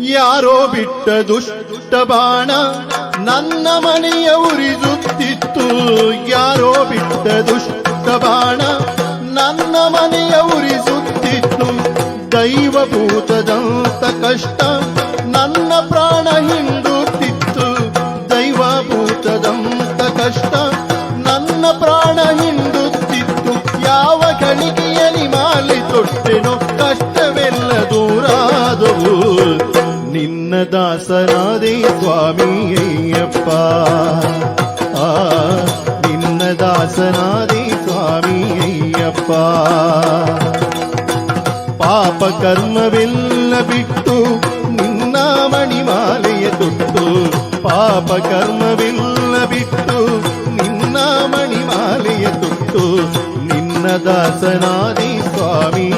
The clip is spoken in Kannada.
ಯಾರೋ ಬಿಟ್ಟ ದುಷ್ಟ ಬಾಣ ನನ್ನ ಮನೆಯ ಉರಿದುತ್ತಿತ್ತು ಯಾರೋ ಬಿಟ್ಟ ದುಷ್ಟ ಬಾಣ ನನ್ನ ಮನೆಯ ಉರಿಸುತ್ತಿತ್ತು ದೈವಭೂತದಂತ ಕಷ್ಟ ನನ್ನ ಪ್ರಾಣ ಹಿಂಡುತ್ತಿತ್ತು. ದೈವಭೂತದಂತ ಕಷ್ಟ ನನ್ನ ಪ್ರಾಣ ಹಿಂಡುತ್ತಿತ್ತು. ಯಾವ ಗಳಿಗೆಯಲಿ ಮಾಲಿ ತೊಟ್ಟೆನೋ ಕಷ್ಟವೆಲ್ಲ నిన్నదాసనాదే స్వామి అయ్యప్ప నిన్నదాసనాదే స్వామి అయ్యప్ప పాప కర్మవెల్ల బిట్టు నిన్న మణిమాలయ తొట్టు పాప కర్మవెల్ల బిట్టు నిన్న మణిమాలయ తొట్టు నిన్నదాసనాది స్వామి